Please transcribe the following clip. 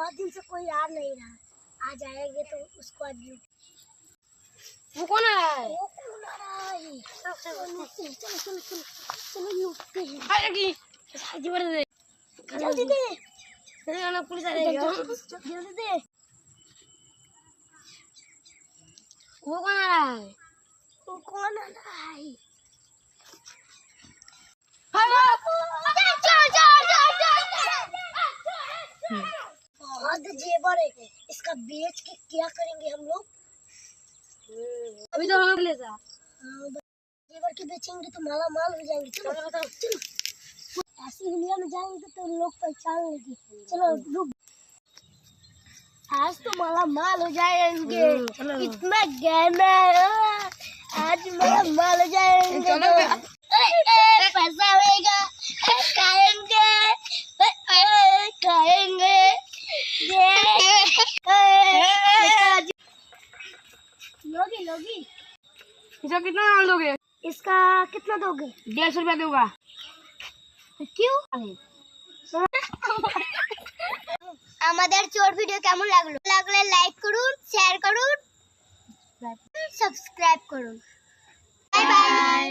बहुत दिन से कोई आ नहीं रहा। आज आएँगे तो उसको आज वो कौन आ रहा है? वो कौन आ रहा है? चलो चलो चलो। चलो चलो चलो चलो ये उठते हैं। हाय लगी साजी बड़े दे। जल्दी दे। अरे ना पुलिस आ रही है। जल्दी दे। वो कौन आ रहा है? वो कौन आ रहा है? बहुत जेवर है। इसका बेच के क्या करेंगे हम लोग? अभी तो हम ले जा। हाँ, जेवर के बेचेंगे तो माला माल हो जाएँगे। चलो बताओ चलो। ऐसी दुनिया में जाएँगे तो लोग पहचान लेंगे। चलो रुक। आज तो माला माल हो जाएँगे। हम्म, इतना गहना है, आज माला माल हो जाएँगे। लोगी लोगी इसका कितना नाम दोगे इसका कितना दोगे डेढ़ सौ रुपया दूंगा क्यों আমাদের চোর ভিডিও কেমন লাগলো লাগলে লাইক করুন শেয়ার করুন সাবস্ক্রাইব করুন বাই বাই